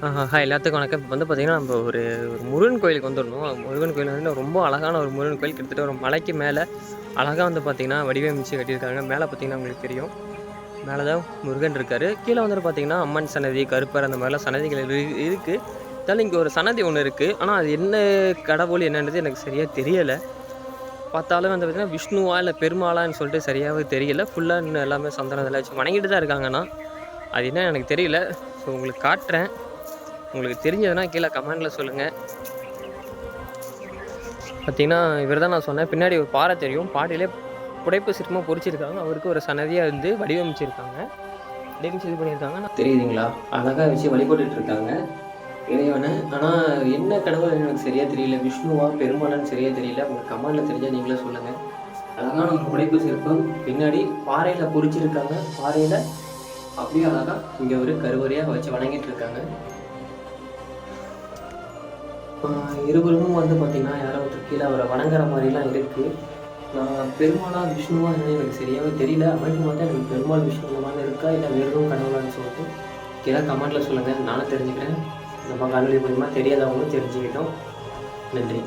Hi எல்லாத்துக்கும் வணக்கம். இப்போ வந்து பார்த்திங்கன்னா நம்ம ஒரு ஒரு முருகன் கோயிலுக்கு வந்துடணும். முருகன் கோயில் வந்து ரொம்ப அழகான ஒரு முருகன் கோயில். கிட்டத்தட்ட ஒரு மலைக்கு மேலே அழகாக வந்து பார்த்திங்கன்னா வடிவமைச்சு கட்டியிருக்காங்க. மேலே பார்த்திங்கன்னா உங்களுக்கு தெரியும். மேலே தான் முருகன் இருக்கார். கீழே வந்துட்டு பார்த்திங்கன்னா அம்மன் சன்னதி கருப்பர் அந்த மாதிரிலாம் சன்னதிகள் இரு- இருக்குது இருந்தாலும் இங்கே ஒரு சன்னதி ஒன்று இருக்குது ஆனால் அது என்ன கடவுள் என்னன்றது எனக்கு சரியாக தெரியலை. பார்த்தாலும் வந்து பார்த்திங்கன்னா விஷ்ணுவா இல்லை பெருமாளான்னு சொல்லிட்டு சரியாகவே தெரியல. ஃபுல்லாக இன்னும் எல்லாமே சந்தனத்தில் வச்சு வணங்கிட்டு தான் இருக்காங்கன்னா அது என்ன எனக்கு தெரியல. ஸோ உங்களுக்கு காட்டுறேன். உங்களுக்கு தெரிஞ்சதுன்னா கீழே கமெண்டில் சொல்லுங்கள் பார்த்தீங்கன்னா இவர் தான் நான் சொன்னேன் பின்னாடி ஒரு பாறை தெரியும். பாறையிலே புடைப்பு சிற்பமாக பொறிச்சிருக்காங்க. அவருக்கு ஒரு சன்னதியாக வந்து வடிவமைச்சிருக்காங்க. வடிவமைச்சு இது பண்ணியிருக்காங்க. தெரியுதுங்களா? அழகாக வச்சு வழிபட்டுட்டு இருக்காங்க இறைவனை ஆனால் என்ன கடவுள் எனக்கு சரியாக தெரியல. விஷ்ணுவா பெருமாளான்னு சரியாக தெரியல. உங்களுக்கு கமெண்டில் தெரிஞ்சால் நீங்களே சொல்லுங்கள் அழகான ஒரு புடைப்பு சிற்பம். பின்னாடி பாறையில் பொறிச்சிருக்காங்க. பாறையில் அப்படியே அழகாக இங்கே ஒரு கருவறையாக வச்சு வணங்கிட்டு இருக்காங்க இருவரும் வந்து பார்த்தீங்கன்னா யாரோ ஒருத்தர் கீழே அவரை வணங்குற மாதிரிலாம் இருக்குது நான் பெருமாளா விஷ்ணுவா என்னன்னு எனக்கு சரியாகவே தெரியல. அப்படின்னு பார்த்தா எனக்கு பெருமாள் விஷ்ணு இந்த மாதிரி இருக்கா? இல்லை வேறு கடவுளான்னு சொல்லிட்டு கீழே கமெண்ட்டில் சொல்லுங்கள் நானும் தெரிஞ்சுக்கிறேன். நம்ம கல்லூரி மூலிமா தெரியாதவங்களும் தெரிஞ்சுக்கிட்டோம். நன்றி.